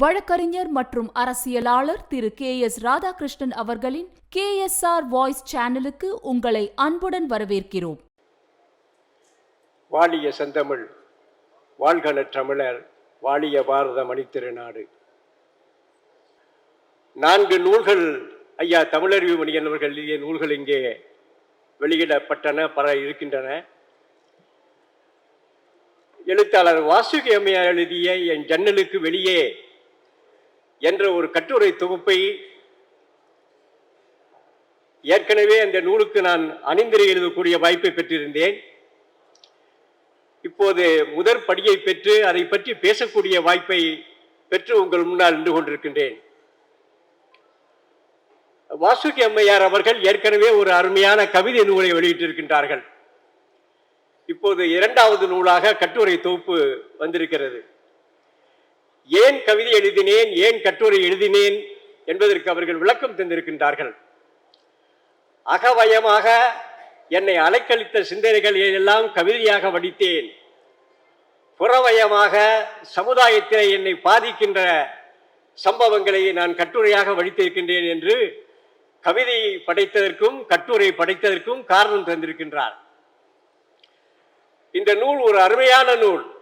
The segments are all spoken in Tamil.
வழக்கறிஞர் மற்றும் அரசியலாளர் திரு கே எஸ் ராதாகிருஷ்ணன் அவர்களின் கே எஸ் ஆர் வாய்ஸ் சேனலுக்கு உங்களை அன்புடன் வரவேற்கிறோம். வாழிய செந்தமிழ் வாழ்கள தமிழர் வாழிய பாரத மணித்திருநாடு. நான்கு நூல்கள் ஐயா தமிழறிவு மணியன் அவர்கள் எழுதிய நூல்கள் இங்கே வெளியிடப்பட்டன பல இருக்கின்றன. எழுத்தாளர் வாசுகி அம்மையார் எழுதிய என் ஜன்னலுக்கு வெளியே என்ற ஒரு கட்டுரை தொகுப்பை ஏற்கனவே அந்த நூலுக்கு நான் அணிந்திரை எழுதக்கூடிய வாய்ப்பை பெற்றிருந்தேன். இப்போது முதற் படியை பெற்று அதை பற்றி பேசக்கூடிய வாய்ப்பை பெற்று உங்கள் முன்னால் நின்று கொண்டிருக்கின்றேன். வாசுகி அம்மையார் அவர்கள் ஏற்கனவே ஒரு அருமையான கவிதை நூலை வெளியிட்டிருக்கின்றார்கள். இப்போது இரண்டாவது நூலாக கட்டுரை தொகுப்பு வந்திருக்கிறது. ஏன் கவிதை எழுதினேன் ஏன் கட்டுரை எழுதினேன் என்பதற்கு அவர்கள் விளக்கம் தந்திருக்கின்றார்கள். அகவயமாக என்னை அலைக்கழித்த சிந்தனைகளை எல்லாம் கவிதையாக வடித்தேன். புறவயமாக சமுதாயத்திலே என்னை பாதிக்கின்ற சம்பவங்களை நான் கட்டுரையாக வடித்திருக்கின்றேன் என்று கவிதையை படைத்ததற்கும் கட்டுரை படைத்ததற்கும் காரணம் தந்திருக்கின்றார். இந்த நூல் ஒரு அருமையான நூல்.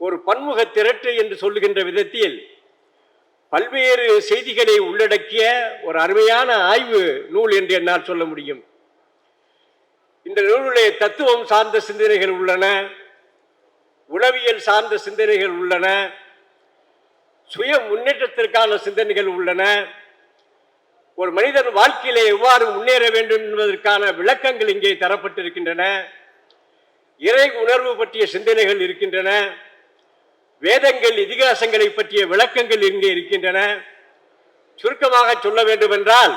ஒரு பன்முக திரட்டு என்று சொல்லுகின்ற விதத்தில் பல்வேறு செய்திகளை உள்ளடக்கிய ஒரு அருமையான ஆய்வு நூல் என்று என்னால் சொல்ல முடியும். இந்த நூலிலே தத்துவம் சார்ந்த சிந்தனைகள் உள்ளன உளவியல் சார்ந்த சிந்தனைகள் உள்ளன சுய முன்னேற்றத்திற்கான சிந்தனைகள் உள்ளன ஒரு மனிதன் வாழ்க்கையிலே எவ்வாறு முன்னேற வேண்டும் என்பதற்கான விளக்கங்கள் இங்கே தரப்பட்டிருக்கின்றன இறை உணர்வு பற்றிய சிந்தனைகள் இருக்கின்றன வேதங்கள் இதிகாசங்களை பற்றிய விளக்கங்கள் இங்கே இருக்கின்றன? சுருக்கமாக சொல்ல வேண்டுமென்றால்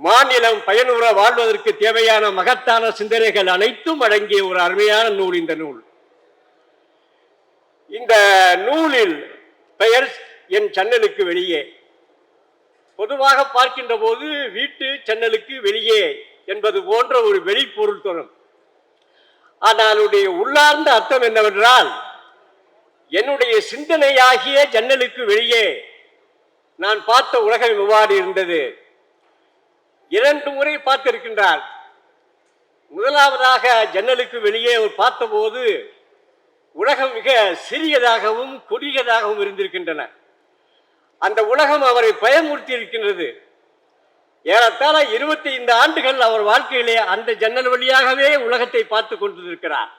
மாநிலம் பயனுற வாழ்வதற்கு தேவையான மகத்தான சிந்தனைகள் அனைத்தும் அடங்கிய ஒரு அருமையான நூல் இந்த நூல். இந்த நூலில் பெயர் என் சன்னலுக்கு வெளியே. பொதுவாக பார்க்கின்ற போது வீட்டு ஜன்னலுக்கு வெளியே என்பது போன்ற ஒரு வெளிப்பொருள் தரும். ஆனால் உள்ளார்ந்த அர்த்தம் என்னவென்றால் என்னுடைய சிந்தனையாகிய ஜன்னலுக்கு வெளியே நான் பார்த்த உலகம் இவ்வாறு இருந்தது? இரண்டு முறை பார்த்திருக்கின்றார். முதலாவதாக ஜன்னலுக்கு வெளியே அவர் பார்த்தபோது உலகம் மிக சிறியதாகவும் கொடியதாகவும் இருந்திருக்கின்றன. அந்த உலகம் அவரை பயமுறுத்தி இருக்கின்றது. ஏறத்தாழ இருபத்தி ஐந்து ஆண்டுகள் அவர் வாழ்க்கையிலே அந்த ஜன்னல் வழியாகவே உலகத்தை பார்த்து கொண்டிருக்கிறார்.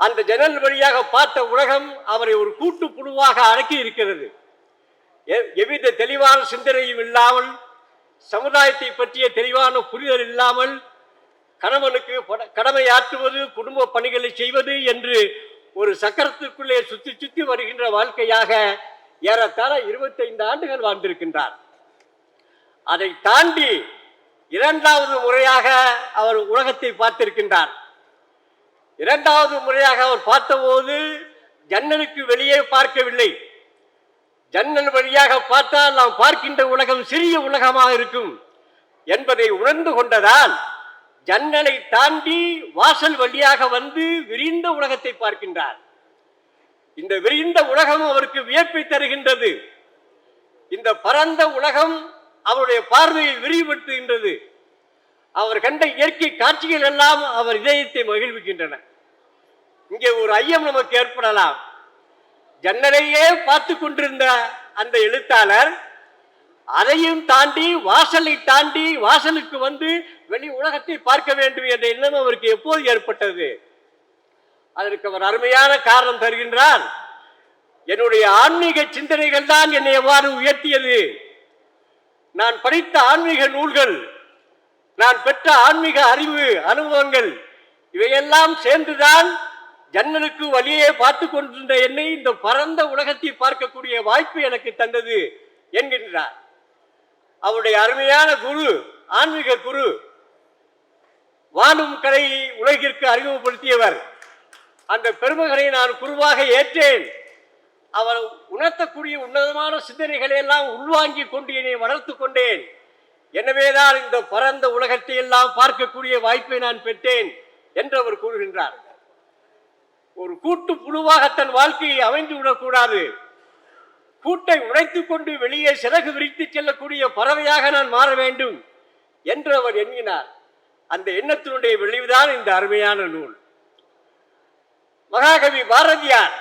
அந்த ஜன்னல் வழியாக பார்த்த உலகம் அவரை ஒரு கூட்டு புழுவாக அடக்கி இருக்கிறது. எ- எவ்வித தெளிவான சிந்தனையும் இல்லாமல் சமுதாயத்தை பற்றிய தெளிவான புரிதல் இல்லாமல் கணவனுக்கு கடமை கடமையாற்றுவது குடும்ப பணிகளை செய்வது என்று ஒரு சக்கரத்திற்குள்ளே சுற்றி சுற்றி வருகின்ற வாழ்க்கையாக ஏறத்தாழ இருபத்தைந்து ஆண்டுகள் வாழ்ந்திருக்கின்றார். அதை தாண்டி இரண்டாவது முறையாக அவர் உலகத்தை பார்த்திருக்கின்றார். இரண்டாவது முறையாக அவர் பார்த்தபோது ஜன்னலுக்கு வெளியே பார்க்கவில்லை. ஜன்னல் வழியாக பார்த்தால் நாம் பார்க்கின்ற உலகம் சிறிய உலகமாக இருக்கும் என்பதை உணர்ந்து கொண்டதால் ஜன்னலை தாண்டி வாசல் வழியாக வந்து விரிந்த உலகத்தை பார்க்கின்றார். இந்த விரிந்த உலகம் அவருக்கு வியப்பை தருகின்றது. இந்த பரந்த உலகம் அவருடைய பார்வையை விரிவுபடுத்துகின்றது. அவர் கண்ட இயற்கை காட்சிகள் எல்லாம் அவர் இதயத்தை மகிழ்விக்கின்றன. இங்கே ஒரு ஐயம் நமக்கு ஏற்படலாம். ஜன்னலையே பார்த்து கொண்டிருந்த அந்த எழுத்தாளர் அதையும் தாண்டி வாசலை தாண்டி வாசலுக்கு வந்து வெளி உலகத்தை பார்க்க வேண்டும் என்ற எண்ணம் அவருக்கு எப்போது ஏற்பட்டது? அதற்கு அவர் அருமையான காரணம் தருகின்றார். என்னுடைய ஆன்மீக சிந்தனைகள் தான் என்னை எவ்வாறு உயர்த்தியது? நான் படித்த ஆன்மீக நூல்கள் நான் பெற்ற ஆன்மீக அறிவு அனுபவங்கள் இவையெல்லாம் சேர்ந்துதான் ஜன்னலுக்கு வழியே பார்த்து கொண்டிருந்த என்னை இந்த பரந்த உலகத்தை பார்க்கக்கூடிய வாய்ப்பு எனக்கு தந்தது என்கின்றார். அவருடைய அருமையான குரு ஆன்மீக குரு வாழும் கலையை உலகிற்கு அறிமுகப்படுத்தியவர். அந்த பெருமகனை நான் குருவாக ஏற்றேன். அவர் உணர்த்தக்கூடிய உன்னதமான சிந்தனைகளை எல்லாம் உள்வாங்கி கொண்டு என்னை வளர்த்து கொண்டேன். எனவேதான் இந்த பரந்த உலகத்தை எல்லாம் பார்க்கக்கூடிய வாய்ப்பை நான் பெற்றேன் என்று அவர் கூறுகின்றார். ஒரு கூட்டு புழுவாக தன் வாழ்க்கையை அமைந்து விடக்கூடாது. கூட்டை உடைத்துக் கொண்டு வெளியே சிறகு விரித்து செல்லக்கூடிய பறவையாக நான் மாற வேண்டும் என்று அவர் எண்ணினார். அந்த எண்ணத்தினுடைய விளைவுதான் இந்த அருமையான நூல். மகாகவி பாரதியார்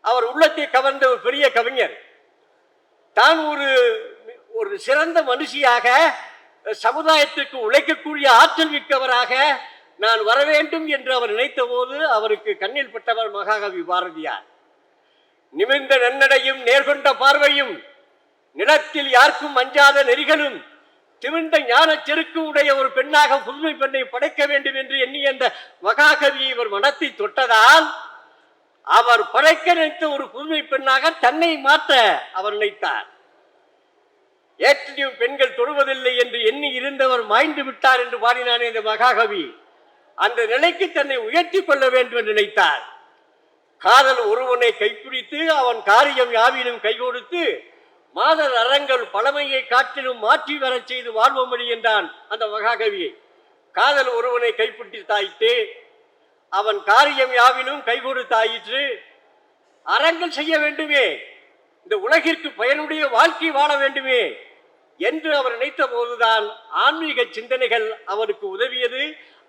அவர் உள்ளத்தை கவர்ந்த ஒரு பெரிய கவிஞர். தான் ஒரு ஒரு சிறந்த மனுஷியாக சமுதாயத்திற்கு உழைக்கக்கூடிய ஆற்றல் மிக்கவராக நான் வர வேண்டும் என்று அவர் நினைத்த போது அவருக்கு கண்ணில் பட்டவர் மகாகவி பாரதியார். நிமிர்ந்த நன்னடையும் நேர்கொண்ட பார்வையும் நிலத்தில் யாருக்கும் அஞ்சாத நெறிகளும் திமிர்ந்த ஞான செருக்கு உடைய ஒரு பெண்ணாக புதுமை பெண்ணை படைக்க வேண்டும் என்று எண்ணி அந்த மகாகவி இவர் மனத்தை தொட்டதால் அவர் படைக்க நினைத்த ஒரு புதுமை பெண்ணாக தன்னை மாற்ற அவர் நினைத்தார். ஏற்றியும் பெண்கள் தொடுவதில்லை என்று எண்ணி இருந்தவர் மாய்ந்து விட்டார் என்று பாடினானே இந்த மகாகவி. அந்த நிலைக்கு தன்னை உயர்த்தி கொள்ள வேண்டும் என்று நினைத்தார். காதல் ஒருவனை கைப்பிடித்து அவன் காரியம் யாவிலும் கை கொடுத்து மாதர் அறங்கள் பழமையை காற்றிலும் மாற்றி வரச் செய்து வாழ்வோமடி என்றான் அந்த மகாகவியை காதல் ஒருவனை கைப்பிடித்தாயிற்று அவன் காரியம் யாவிலும் கை கொடுத்தாயிற்று அறங்கள் செய்ய வேண்டுமே இந்த உலகிற்கு பயனுடைய வாழ்க்கை வாழ வேண்டுமே என்று அவர் நினைத்த போதுதான் ஆன்மீக சிந்தனைகள் அவருக்கு உதவியது.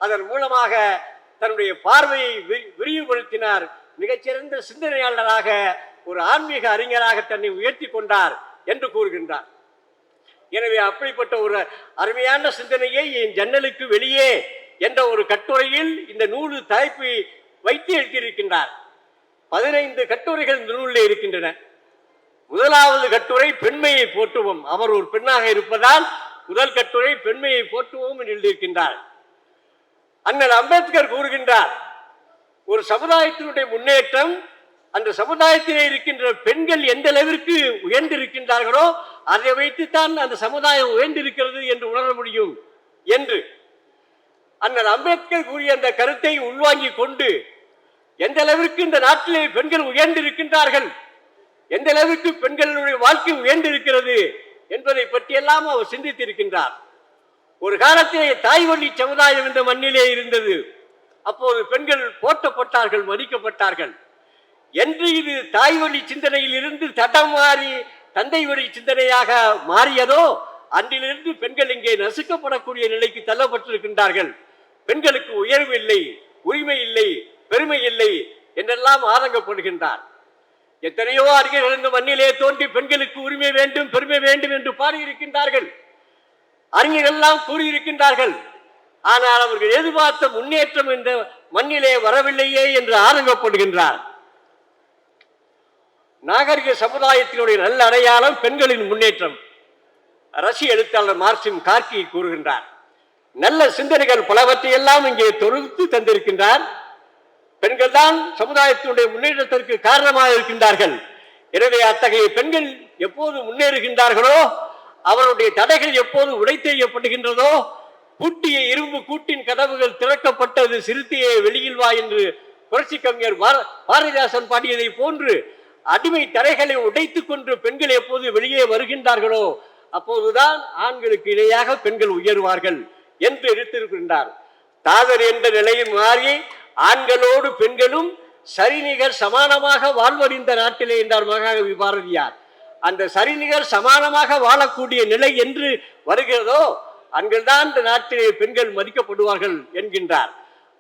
அதன் மூலமாக தன்னுடைய பார்வையை விரிவுபடுத்தினார். மிகச்சிறந்த சிந்தனையாளராக ஒரு ஆன்மீக அறிஞராக தன்னை உயர்த்தி கொண்டார் என்று கூறுகின்றார். எனவே அப்படிப்பட்ட ஒரு அருமையான சிந்தனையை என் ஜன்னலுக்கு வெளியே என்ற ஒரு கட்டுரையில் இந்த நூலு தலைப்பு வைத்து எழுதியிருக்கின்றார். பதினைந்து கட்டுரைகள் இந்த நூலில் இருக்கின்றன. முதலாவது கட்டுரை பெண்மையை போற்றுவோம். அவர் ஒரு பெண்ணாக இருப்பதால் முதல் கட்டுரை பெண்மையை போற்றுவோம் என்று எழுதியிருக்கின்றார். அண்ணன் அம்பேத்கர் கூறுகின்றார் ஒரு சமுதாயத்தினுடைய முன்னேற்றம் அந்த சமுதாயத்திலே இருக்கின்ற பெண்கள் எந்த அளவிற்கு உயர்ந்திருக்கின்றார்களோ அதை வைத்துத்தான் அந்த சமுதாயம் உயர்ந்திருக்கிறது என்று உணர முடியும் என்று. அண்ணன் அம்பேத்கர் கூறிய அந்த கருத்தை உள்வாங்கிக் கொண்டு எந்த அளவிற்கு இந்த நாட்டிலே பெண்கள் உயர்ந்திருக்கின்றார்கள் எந்த அளவுக்கு பெண்களுடைய வாழ்க்கை உயர்ந்திருக்கிறது என்பதை பற்றியெல்லாம் அவர் சிந்தித்திருக்கின்றார். ஒரு காலத்திலே தாய் வழி சமுதாயம் இந்த மண்ணிலே இருந்தது. அப்போது பெண்கள் போற்றப்பட்டார்கள் மதிக்கப்பட்டார்கள். என்று இது தாய் வழி சிந்தனையில் இருந்து தடம் மாறி தந்தை வழி சிந்தனையாக மாறியதோ அன்றிலிருந்து பெண்கள் இங்கே நசுக்கப்படக்கூடிய நிலைக்கு தள்ளப்பட்டிருக்கின்றார்கள். பெண்களுக்கு உயர்வு இல்லை உரிமை இல்லை பெருமை இல்லை என்றெல்லாம் ஆதங்கப்படுகின்றார். எத்தனையோ அறிஞர்கள் இந்த மண்ணிலே தோன்றி பெண்களுக்கு உரிமை வேண்டும் பெருமை வேண்டும் என்று பாடியிருக்கின்றார்கள். அறிஞர்கள் எல்லாம் கூறியிருக்கின்றார்கள். ஆனால் அவர்கள் எதிர்பார்த்த முன்னேற்றம் இந்த மண்ணிலே வரவில்லையே என்று ஆரம்பப்படுகின்றார் நாகரிக சமுதாயத்தினுடைய நல்ல அடையாளம் பெண்களின் முன்னேற்றம். ரஷ்ய எழுத்தாளர் மார்க்சிம் கார்கி கூறுகின்றார். நல்ல சிந்தனைகள் பலவற்றை எல்லாம் இங்கே தொகுத்து தந்திருக்கின்றார். பெண்கள் தான் சமுதாயத்தினுடைய முன்னேற்றத்திற்கு காரணமாக இருக்கின்றார்கள். எனவே அத்தகைய பெண்கள் எப்போது முன்னேறுகின்றார்களோ அவருடைய தடைகள் எப்போது உடைத்தெய்யப்படுகின்றதோ பூட்டிய இரும்பு கூட்டின் கதவுகள் திறக்கப்பட்டது சிறுத்தையே வெளியில் வா என்று புரட்சி கவிஞர் பாரதிதாசன் பாடியதை போன்று அடிமை தடைகளை உடைத்துக் கொண்டு பெண்கள் எப்போது வெளியே வருகின்றார்களோ அப்போதுதான் ஆண்களுக்கு இணையாக பெண்கள் உயர்வார்கள் என்று எடுத்திருக்கின்றார். தாதர் என்ற நிலையில் மாறி ஆண்களோடு பெண்களும் சரிநிகர் சமானமாக வாழ்வர் இந்த நாட்டிலே என்றார் மகாகவி பாரதியார். அந்த சரிநிகர் சமானமாக வாழக்கூடிய நிலை என்று வருகிறதோ அங்கள்தான் இந்த நாட்டிலே பெண்கள் மதிக்கப்படுவார்கள் என்கின்றார்.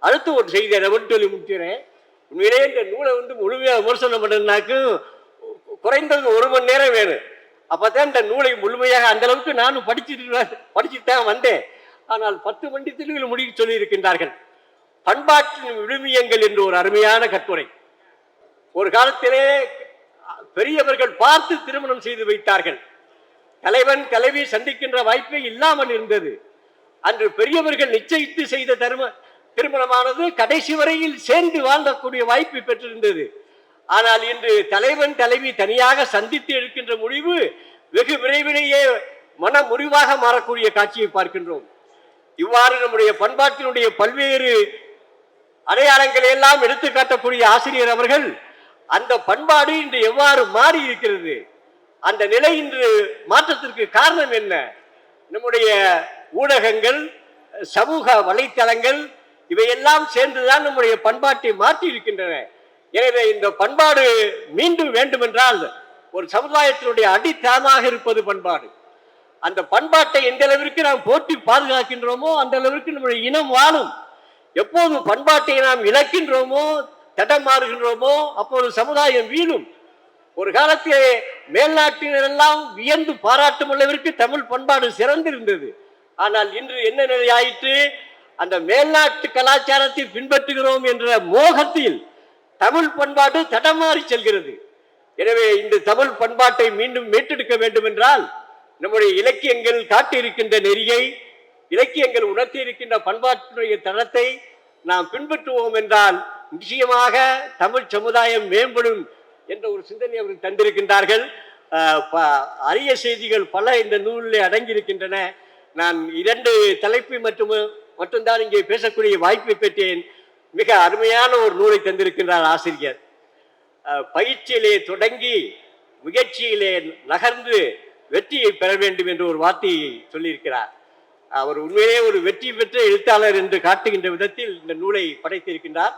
அடுத்து ஒரு செய்தி அதை சொல்லி முடிக்கிறேன் உண்மையிலே இந்த நூலை வந்து முழுமையாக விமர்சனம் பண்ணனாக்கு குறைந்தது ஒரு மணி நேரம் வேணும். அப்போதான் இந்த நூலை முழுமையாக அந்த அளவுக்கு நானும் படிச்சுட்டு படிச்சுட்டு தான் வந்தேன். ஆனால் பத்து மண்டித்தில் முடிவு சொல்லியிருக்கின்றார்கள். பண்பாட்டின் விழுமியங்கள் என்று ஒரு அருமையான கட்டுரை. ஒரு காலத்திலே பெரியவர்கள் பார்த்து திருமணம் செய்து வைத்தார்கள். தலைவன் தலைவி சந்திக்கின்ற வாய்ப்பே இல்லாமல் இருந்தது. அன்று பெரியவர்கள் நிச்சயித்து செய்த தரும திருமணமானது கடைசி வரையில் சேர்ந்து வாழக்கூடிய வாய்ப்பு பெற்றிருந்தது. ஆனால் இன்று தலைவன் தலைவி தனியாக சந்தித்து எடுக்கின்ற முடிவு வெகு விரைவிலேயே மன முறிவாக மாறக்கூடிய காட்சியை பார்க்கின்றோம். இவ்வாறு நம்முடைய பண்பாட்டினுடைய பல்வேறு அடையாளங்களை எல்லாம் எடுத்து காட்டக்கூடிய ஆசிரியர் அவர்கள் அந்த பண்பாடு இன்று எவ்வாறு மாறி இருக்கிறது? அந்த நிலை இன்று மாற்றத்திற்கு காரணம் என்ன? நம்முடைய ஊடகங்கள் சமூக வலைத்தளங்கள் இவையெல்லாம் சேர்ந்துதான் நம்முடைய பண்பாட்டை மாற்றி இருக்கின்றன. எனவே இந்த பண்பாடு மீண்டும் வேண்டுமென்றால் ஒரு சமுதாயத்தினுடைய அடித்தளமாக இருப்பது பண்பாடு. அந்த பண்பாட்டை எந்த அளவிற்கு நாம் போற்றி பாதுகாக்கின்றோமோ அந்த அளவிற்கு நம்முடைய இனம் வாழும். எப்போது பண்பாட்டை நாம் இழக்கின்றோமோ தடமாறுகின்றோமோ அப்போது சமுதாயம் வீழும். ஒரு காலத்திலே மேல்நாட்டினரெல்லாம் வியந்து பாராட்டும் அளவிற்கு தமிழ் பண்பாடு சிறந்திருந்தது. ஆனால் இன்று என்ன நிலை ஆயிற்று அந்த மேல்நாட்டு கலாச்சாரத்தை பின்பற்றுகிறோம் என்ற மோகத்தில் தமிழ் பண்பாடு தடமாறி செல்கிறது. எனவே இந்த தமிழ் பண்பாட்டை மீண்டும் மீட்டெடுக்க வேண்டும் என்றால் நம்முடைய இலக்கியங்கள் காட்டியிருக்கின்ற நெறியை இலக்கியங்கள் உணர்த்தி இருக்கின்ற பண்பாட்டுடைய தரத்தை நாம் பின்பற்றுவோம் என்றால் நிச்சயமாக தமிழ் சமுதாயம் மேம்படும் என்ற ஒரு சிந்தனை அவர்கள் தந்திருக்கின்றார்கள். ப- அரிய செய்திகள் பல இந்த நூலிலே அடங்கியிருக்கின்றன. நான் இரண்டு தலைப்பு மற்றும் மட்டும்தான் இங்கே பேசக்கூடிய வாய்ப்பை பெற்றேன். மிக அருமையான ஒரு நூலை தந்திருக்கின்றார் ஆசிரியர். பயிற்சியிலே தொடங்கி முயற்சியிலே நகர்ந்து வெற்றியை பெற வேண்டும் என்று ஒரு வார்த்தையை சொல்லியிருக்கிறார். அவர் உண்மையிலே ஒரு வெற்றி பெற்ற எழுத்தாளர் என்று காட்டுகின்ற விதத்தில் இந்த நூலை படைத்திருக்கின்றார்.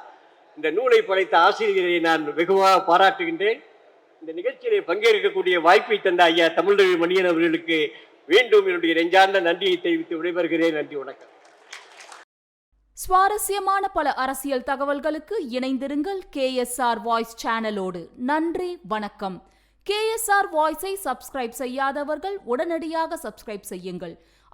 இந்த நூலை படைத்த ஆசிரியரை நான் வெகுவாக பாராட்டுகின்றேன். இந்த நிகழ்ச்சியிலே பங்கேற்கக்கூடிய வாய்ப்பை தந்த ஐயா தமிழ்தவி மணியன் அவர்களுக்கு மீண்டும் என்னுடைய நெஞ்சார்ந்த நன்றியை தெரிவித்து விடைபெறுகிறேன். நன்றி வணக்கம். சுவாரஸ்யமான பல அரசியல் தகவல்களுக்கு இணைந்திருங்கள் கேஎஸ்ஆர் வாய்ஸ் சேனலோடு. நன்றி வணக்கம். கேஎஸ்ஆர் வாய்ஸை சப்ஸ்கிரைப் செய்யாதவர்கள் உடனடியாக சப்ஸ்கிரைப் செய்யுங்கள்.